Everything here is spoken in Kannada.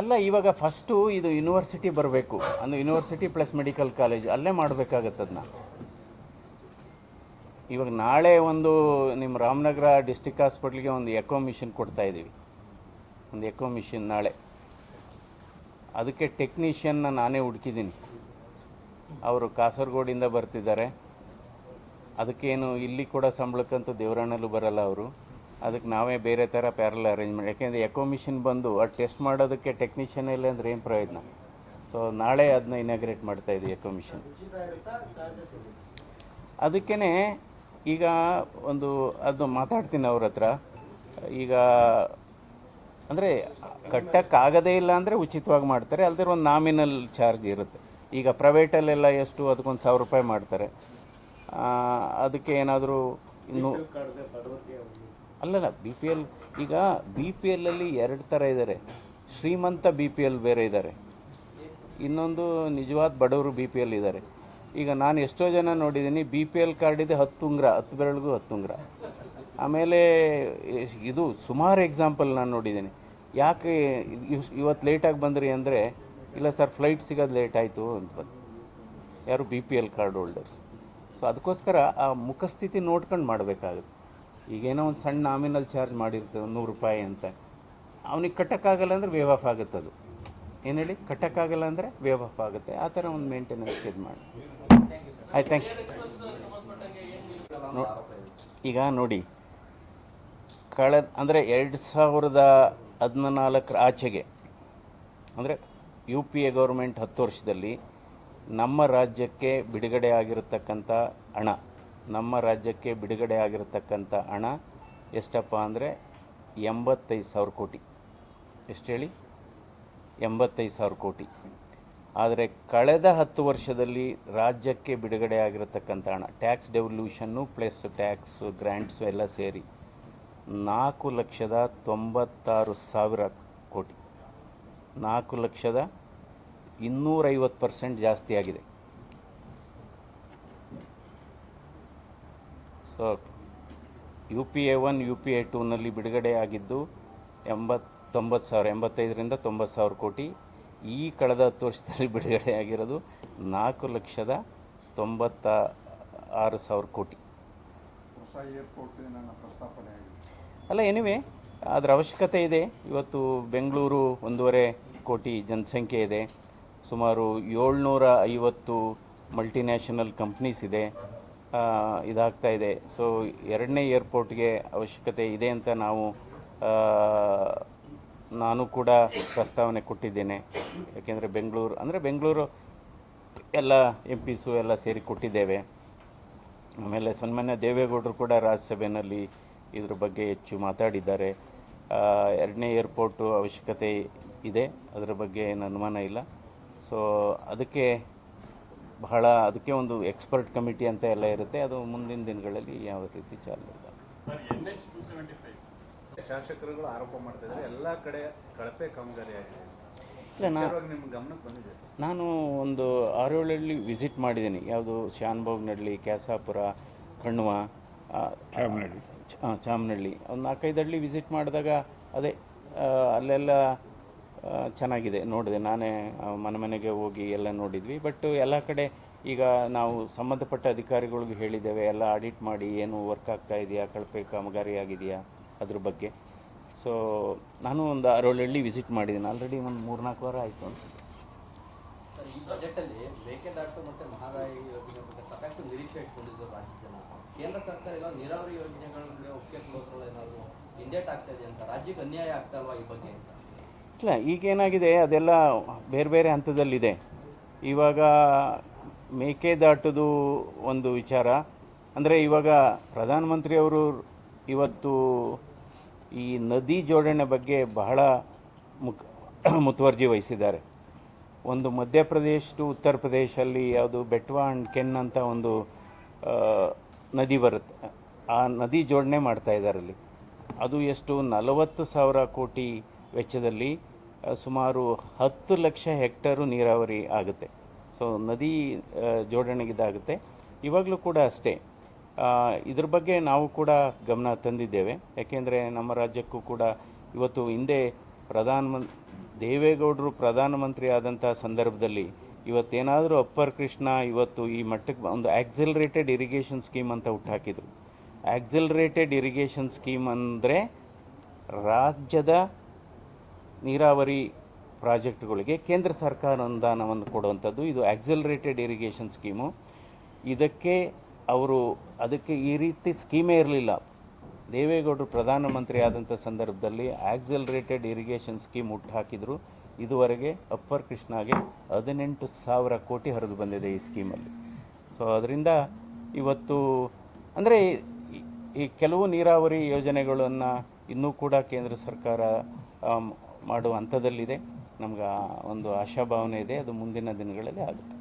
ಅಲ್ಲ, ಇವಾಗ ಫಸ್ಟು ಇದು ಯೂನಿವರ್ಸಿಟಿ ಬರಬೇಕು. ಅಂದರೆ ಯೂನಿವರ್ಸಿಟಿ ಪ್ಲಸ್ ಮೆಡಿಕಲ್ ಕಾಲೇಜ್ ಅಲ್ಲೇ ಮಾಡಬೇಕಾಗತ್ತದನ್ನ ಇವಾಗ ನಾಳೆ ಒಂದು ನಿಮ್ಮ ರಾಮನಗರ ಡಿಸ್ಟಿಕ್ ಹಾಸ್ಪಿಟ್ಲಿಗೆ ಒಂದು ಎಕೋ ಮಿಷನ್ ಕೊಡ್ತಾ ಇದ್ದೀವಿ ಒಂದು ಎಕೋ ಮಿಷನ್ ನಾಳೆ. ಅದಕ್ಕೆ ಟೆಕ್ನಿಷಿಯನ್ನ ನಾನೇ ಹುಡುಕಿದ್ದೀನಿ. ಅವರು ಕಾಸರಗೋಡಿಂದ ಬರ್ತಿದ್ದಾರೆ. ಅದಕ್ಕೇನು ಇಲ್ಲಿ ಕೂಡ ಸಂಬಳಕ್ಕಂತೂ ದೇವರಾಣಲ್ಲೂ ಬರಲ್ಲ ಅವರು. ಅದಕ್ಕೆ ನಾವೇ ಬೇರೆ ಥರ ಪ್ಯಾರಲ್ ಅರೇಂಜ್ಮೆಂಟ್ ಯಾಕೆಂದರೆ ಎಕೋ ಮಿಷಿನ್ ಬಂದು ಅದು ಟೆಸ್ಟ್ ಮಾಡೋದಕ್ಕೆ ಟೆಕ್ನಿಷಿಯನ್ ಇಲ್ಲ ಅಂದರೆ ಏನು ಪ್ರಯೋಜನ? ಸೊ ನಾಳೆ ಅದನ್ನ ಇನಾಗ್ರೇಟ್ ಮಾಡ್ತಾ ಇದ್ದೀವಿ ಎಕೋ ಮಿಷನ್ ಅದಕ್ಕೇ ಈಗ ಒಂದು, ಅದು ಮಾತಾಡ್ತೀನಿ ಅವ್ರ ಹತ್ರ. ಈಗ ಅಂದರೆ ಕಟ್ಟಕ್ಕಾಗದೇ ಇಲ್ಲ ಅಂದರೆ ಉಚಿತವಾಗಿ ಮಾಡ್ತಾರೆ ಅಲ್ದಿರ ಒಂದು ನಾಮಿನಲ್ ಚಾರ್ಜ್ ಇರುತ್ತೆ. ಈಗ ಪ್ರೈವೇಟಲ್ಲೆಲ್ಲ ಎಷ್ಟು, ಅದಕ್ಕೊಂದು ಸಾವಿರ ರೂಪಾಯಿ ಮಾಡ್ತಾರೆ. ಅದಕ್ಕೆ ಏನಾದರೂ ಇನ್ನೂ ಅಲ್ಲಲ್ಲ ಬಿ ಪಿ ಎಲ್ ಈಗ ಬಿ ಪಿ ಎಲ್ಲಲ್ಲಿ ಎರಡು ಥರ ಇದ್ದಾರೆ ಶ್ರೀಮಂತ ಬಿ ಪಿ ಎಲ್ ಬೇರೆ ಇದ್ದಾರೆ ಇನ್ನೊಂದು ನಿಜವಾದ ಬಡವರು ಬಿ ಪಿ ಎಲ್ ಇದ್ದಾರೆ ಈಗ ನಾನು ಎಷ್ಟೋ ಜನ ನೋಡಿದ್ದೀನಿ ಬಿ ಪಿ ಎಲ್ ಕಾರ್ಡ್ ಇದೆ ಹತ್ತು ಉಂಗ್ರ, ಹತ್ತು ಬೆರಳಿಗೂ ಹತ್ತು ಉಂಗ್ರ. ಆಮೇಲೆ, ಇದು ಸುಮಾರು ಎಕ್ಸಾಂಪಲ್ ನಾನು ನೋಡಿದ್ದೀನಿ ಯಾಕೆ ಇವ್- ಇವತ್ತು ಲೇಟಾಗಿ ಬಂದ್ರಿ ಅಂದರೆ, ಇಲ್ಲ ಸರ್ ಫ್ಲೈಟ್ ಸಿಗೋದು ಲೇಟ್ ಆಯಿತು ಅಂತ ಬಂದು. ಯಾರು B P L card holders so ಅದಕ್ಕೋಸ್ಕರ ಆ ಮುಖಸ್ಥಿತಿ ನೋಡ್ಕೊಂಡು ಮಾಡಬೇಕಾಗುತ್ತೆ. ಈಗೇನೋ ಒಂದು ಸಣ್ಣ ನಾಮಿನಲ್ ಚಾರ್ಜ್ ಮಾಡಿರ್ತೇವೆ ನೂರು ರೂಪಾಯಿ ಅಂತ. ಅವನಿಗೆ ಕಟ್ಟಕ್ಕಾಗಲ್ಲ ಅಂದರೆ ವೇವ್ ಆಫ್ ಆಗುತ್ತೆ ಅದು. ಏನು ಹೇಳಿ? ಕಟ್ಟಕ್ಕಾಗಲ್ಲ ಅಂದರೆ ವೇವ್ ಆಫ್ ಆಗುತ್ತೆ. ಆ ಥರ ಒಂದು ಮೇಂಟೆನೆನ್ಸ್ ಇದು ಮಾಡಿ. ಆಯ್ತು ಥ್ಯಾಂಕ್ ಯು ಈಗ ನೋಡಿ. ಕಳೆದ ಅಂದರೆ ಎರಡು ಸಾವಿರದ ಹದಿನಾಲ್ಕರ ಆಚೆಗೆ, ಅಂದರೆ ಯು ಪಿ ಎ ಗೌರ್ಮೆಂಟ್ ಹತ್ತು ವರ್ಷದಲ್ಲಿ ನಮ್ಮ ರಾಜ್ಯಕ್ಕೆ ಬಿಡುಗಡೆ ಆಗಿರತಕ್ಕಂಥ ಹಣ ನಮ್ಮ ರಾಜ್ಯಕ್ಕೆ ಬಿಡುಗಡೆ ಆಗಿರತಕ್ಕಂಥ ಹಣ ಎಷ್ಟಪ್ಪ ಅಂದರೆ ಎಂಬತ್ತೈದು ಸಾವಿರ ಕೋಟಿ. ಎಷ್ಟು ಹೇಳಿ? ಎಂಬತ್ತೈದು ಸಾವಿರ ಕೋಟಿ. ಆದರೆ ಕಳೆದ ಹತ್ತು ವರ್ಷದಲ್ಲಿ ರಾಜ್ಯಕ್ಕೆ ಬಿಡುಗಡೆ ಆಗಿರತಕ್ಕಂಥ ಹಣ, ಟ್ಯಾಕ್ಸ್ ಡೆವಲ್ಯೂಷನ್ನು ಪ್ಲಸ್ ಟ್ಯಾಕ್ಸ್ ಗ್ರ್ಯಾಂಟ್ಸು ಎಲ್ಲ ಸೇರಿ ನಾಲ್ಕು ಲಕ್ಷದ ತೊಂಬತ್ತಾರು ಸಾವಿರ ಕೋಟಿ. ನಾಲ್ಕು ಲಕ್ಷದ ಇನ್ನೂರೈವತ್ತು ಪರ್ಸೆಂಟ್ ಜಾಸ್ತಿ ಆಗಿದೆ. So U P A one U P A ಟೂನಲ್ಲಿ ಬಿಡುಗಡೆ ಆಗಿದ್ದು ಎಂಬತ್ತೊಂಬತ್ತು ಸಾವಿರ ಎಂಬತ್ತೈದರಿಂದ ತೊಂಬತ್ತು ಸಾವಿರ ಕೋಟಿ. ಈ ಕಳೆದ ಹತ್ತು ವರ್ಷದಲ್ಲಿ ಬಿಡುಗಡೆ ಆಗಿರೋದು ನಾಲ್ಕು ಲಕ್ಷದ ತೊಂಬತ್ತ ಆರು ಸಾವಿರ ಕೋಟಿ. ಅಲ್ಲ ಎನಿವೆ ಅದರ ಅವಶ್ಯಕತೆ ಇದೆ. ಇವತ್ತು ಬೆಂಗಳೂರು ಒಂದೂವರೆ ಕೋಟಿ ಜನಸಂಖ್ಯೆ ಇದೆ. ಸುಮಾರು ಏಳ್ನೂರ ಐವತ್ತು ಮಲ್ಟಿನ್ಯಾಷನಲ್ ಕಂಪ್ನೀಸ್ ಇದೆ. ಇದಾಗ್ತಾ ಇದೆ. ಸೊ ಎರಡನೇ ಏರ್ಪೋರ್ಟ್ಗೆ ಅವಶ್ಯಕತೆ ಇದೆ ಅಂತ ನಾವು ನಾನು ಕೂಡ ಪ್ರಸ್ತಾವನೆ ಕೊಟ್ಟಿದ್ದೇನೆ. ಯಾಕೆಂದರೆ ಬೆಂಗಳೂರು, ಅಂದರೆ ಬೆಂಗಳೂರು ಎಲ್ಲ ಎಂ ಪಿಸು ಎಲ್ಲ ಸೇರಿ ಕೊಟ್ಟಿದ್ದೇವೆ. ಆಮೇಲೆ ಸನ್ಮಾನ್ಯ ದೇವೇಗೌಡರು ಕೂಡ ರಾಜ್ಯಸಭೆಯಲ್ಲಿ ಇದ್ರ ಬಗ್ಗೆ ಹೆಚ್ಚು ಮಾತಾಡಿದ್ದಾರೆ. ಎರಡನೇ ಏರ್ಪೋರ್ಟು ಅವಶ್ಯಕತೆ ಇದೆ. ಅದರ ಬಗ್ಗೆ ಏನು ಅನುಮಾನ ಇಲ್ಲ. ಸೊ ಅದಕ್ಕೆ ಬಹಳ ಅದಕ್ಕೆ ಒಂದು ಎಕ್ಸ್ಪರ್ಟ್ ಕಮಿಟಿ ಅಂತ ಎಲ್ಲ ಇರುತ್ತೆ. ಅದು ಮುಂದಿನ ದಿನಗಳಲ್ಲಿ ಯಾವ ರೀತಿ ಚಾಲನೆ ಶಾಸಕರುಗಳು ಆರೋಪ ಮಾಡ್ತಾ ಇದ್ದಾರೆ. ಎಲ್ಲ ಕಡೆ ಕಳಪೆ ಕಾಮಗಾರಿ ಆಗಿದೆ. ಇಲ್ಲ ನಾ ಇವಾಗ ನಿಮ್ಮ ಗಮನಕ್ಕೆ ಬಂದಿದೆ. ನಾನು ಒಂದು ಆರೋಳಲ್ಲಿ ವಿಸಿಟ್ ಮಾಡಿದ್ದೀನಿ. ಯಾವುದು ಶಾನ್ಭೋಗ್ನಹಳ್ಳಿ ಕ್ಯಾಸಾಪುರ ಕಣ್ವ ಚಾಮನಹಳ್ಳಿ ಚಾಮನಹಳ್ಳಿ ಒಂದು ನಾಲ್ಕೈದು ಹಳ್ಳಿ ವಿಸಿಟ್ ಮಾಡಿದಾಗ ಅದೇ ಅಲ್ಲೆಲ್ಲ ಚೆನ್ನಾಗಿದೆ. ನೋಡಿದೆ. ನಾನೇ ಮನೆ ಮನೆಗೆ ಹೋಗಿ ಎಲ್ಲ ನೋಡಿದ್ವಿ. ಬಟ್ ಎಲ್ಲ ಕಡೆ ಈಗ ನಾವು ಸಂಬಂಧಪಟ್ಟ ಅಧಿಕಾರಿಗಳಿಗೂ ಹೇಳಿದ್ದೇವೆ. ಎಲ್ಲ ಆಡಿಟ್ ಮಾಡಿ ಏನು ವರ್ಕ್ ಆಗ್ತಾ ಇದೆಯಾ? ಕಳಪೆ ಕಾಮಗಾರಿ ಆಗಿದೆಯಾ ಅದ್ರ ಬಗ್ಗೆ. ಸೊ ನಾನು ಒಂದು ಆರೇಳಹಳ್ಳಿ ವಿಸಿಟ್ ಮಾಡಿದ್ದೀನಿ. ಆಲ್ರೆಡಿ ಒಂದು ಮೂರ್ನಾಲ್ಕು ವಾರ ಆಯಿತು ಅನಿಸುತ್ತೆ. ಈ ಬಜೆಟಲ್ಲಿ ನಿರೀಕ್ಷೆ ಕೇಂದ್ರ ಸರ್ಕಾರ ನೀರಾವರಿ ಯೋಜನೆಗಳಿಗೆ ಒಪ್ಪಿಗೆ ಕೊಡೋದ್ರಲ್ಲಿ ಏನಾದರೂ ಹಿಂದೇಟ್ ಆಗ್ತಾ ಇದೆ ಅಂತ? ರಾಜ್ಯಕ್ಕೆ ಅನ್ಯಾಯ ಆಗ್ತಾ ಅಲ್ವಾ ಈ ಬಗ್ಗೆ ಅಂತ? ಇಲ್ಲ, ಈಗೇನಾಗಿದೆ, ಅದೆಲ್ಲ ಬೇರೆ ಬೇರೆ ಹಂತದಲ್ಲಿದೆ. ಇವಾಗ ಮೇಕೆದಾಟುದು ಒಂದು ವಿಚಾರ. ಅಂದರೆ ಇವಾಗ ಪ್ರಧಾನಮಂತ್ರಿಯವರು ಇವತ್ತು ಈ ನದಿ ಜೋಡಣೆ ಬಗ್ಗೆ ಬಹಳ ಮುಕ್, ಮುತುವರ್ಜಿ ವಹಿಸಿದ್ದಾರೆ. ಒಂದು ಮಧ್ಯಪ್ರದೇಶ ಟು ಉತ್ತರ ಪ್ರದೇಶಲ್ಲಿ ಯಾವುದು ಬೆಟ್ವಾ ಅಂಡ್ ಕೆನ್ ಅಂತ ಒಂದು ನದಿ ಬರುತ್ತೆ. ಆ ನದಿ ಜೋಡಣೆ ಮಾಡ್ತಾ ಇದ್ದಾರೆ ಅಲ್ಲಿ. ಅದು ಎಷ್ಟು ನಲವತ್ತು ಸಾವಿರ ಕೋಟಿ ವೆಚ್ಚದಲ್ಲಿ ಸುಮಾರು ಹತ್ತು ಲಕ್ಷ ಹೆಕ್ಟರು ನೀರಾವರಿ ಆಗುತ್ತೆ. ಸೊ, ನದಿ ಜೋಡಣೆಗಿದಾಗುತ್ತೆ. ಇವಾಗಲೂ ಕೂಡ ಅಷ್ಟೇ. ಇದ್ರ ಬಗ್ಗೆ ನಾವು ಕೂಡ ಗಮನ ತಂದಿದ್ದೇವೆ. ಯಾಕೆಂದರೆ ನಮ್ಮ ರಾಜ್ಯಕ್ಕೂ ಕೂಡ ಇವತ್ತು ಹಿಂದೆ ಪ್ರಧಾನಮಂತ್ ದೇವೇಗೌಡರು ಪ್ರಧಾನಮಂತ್ರಿ ಆದಂಥ ಸಂದರ್ಭದಲ್ಲಿ ಇವತ್ತೇನಾದರೂ ಅಪ್ಪರ್ ಕೃಷ್ಣ ಇವತ್ತು ಈ ಮಟ್ಟಕ್ಕೆ ಒಂದು ಆಕ್ಸಿಲರೇಟೆಡ್ ಇರಿಗೇಷನ್ ಸ್ಕೀಮ್ ಅಂತ ಹುಟ್ಟಾಕಿದ್ರು ಆಕ್ಸಿಲರೇಟೆಡ್ ಇರಿಗೇಷನ್ ಸ್ಕೀಮ್ ಅಂದರೆ ರಾಜ್ಯದ ನೀರಾವರಿ ಪ್ರಾಜೆಕ್ಟ್ಗಳಿಗೆ ಕೇಂದ್ರ ಸರ್ಕಾರ ಅನುದಾನವನ್ನು ಕೊಡುವಂಥದ್ದು. ಇದು ಆಕ್ಸಲರೇಟೆಡ್ ಇರಿಗೇಷನ್ ಸ್ಕೀಮು ಇದಕ್ಕೆ ಅವರು ಅದಕ್ಕೆ ಈ ರೀತಿ ಸ್ಕೀಮೇ ಇರಲಿಲ್ಲ. ದೇವೇಗೌಡರು ಪ್ರಧಾನಮಂತ್ರಿ ಆದಂಥ ಸಂದರ್ಭದಲ್ಲಿ ಆಕ್ಸಲರೇಟೆಡ್ ಇರಿಗೇಷನ್ ಸ್ಕೀಮ್ ಹುಟ್ಟುಹಾಕಿದ್ರು ಇದುವರೆಗೆ ಅಪ್ಪರ್ ಕೃಷ್ಣಾಗೆ ಹದಿನೆಂಟು ಸಾವಿರ ಕೋಟಿ ಹರಿದು ಬಂದಿದೆ ಈ ಸ್ಕೀಮಲ್ಲಿ ಸೊ ಅದರಿಂದ ಇವತ್ತು ಅಂದರೆ ಈ ಕೆಲವು ನೀರಾವರಿ ಯೋಜನೆಗಳನ್ನು ಇನ್ನೂ ಕೂಡ ಕೇಂದ್ರ ಸರ್ಕಾರ ಮಾಡುವ ಹಂತದಲ್ಲಿದೆ ನಮ್ಗೆ ಒಂದು ಆಶಾಭಾವನೆ ಇದೆ ಅದು ಮುಂದಿನ ದಿನಗಳಲ್ಲಿ ಆಗುತ್ತೆ.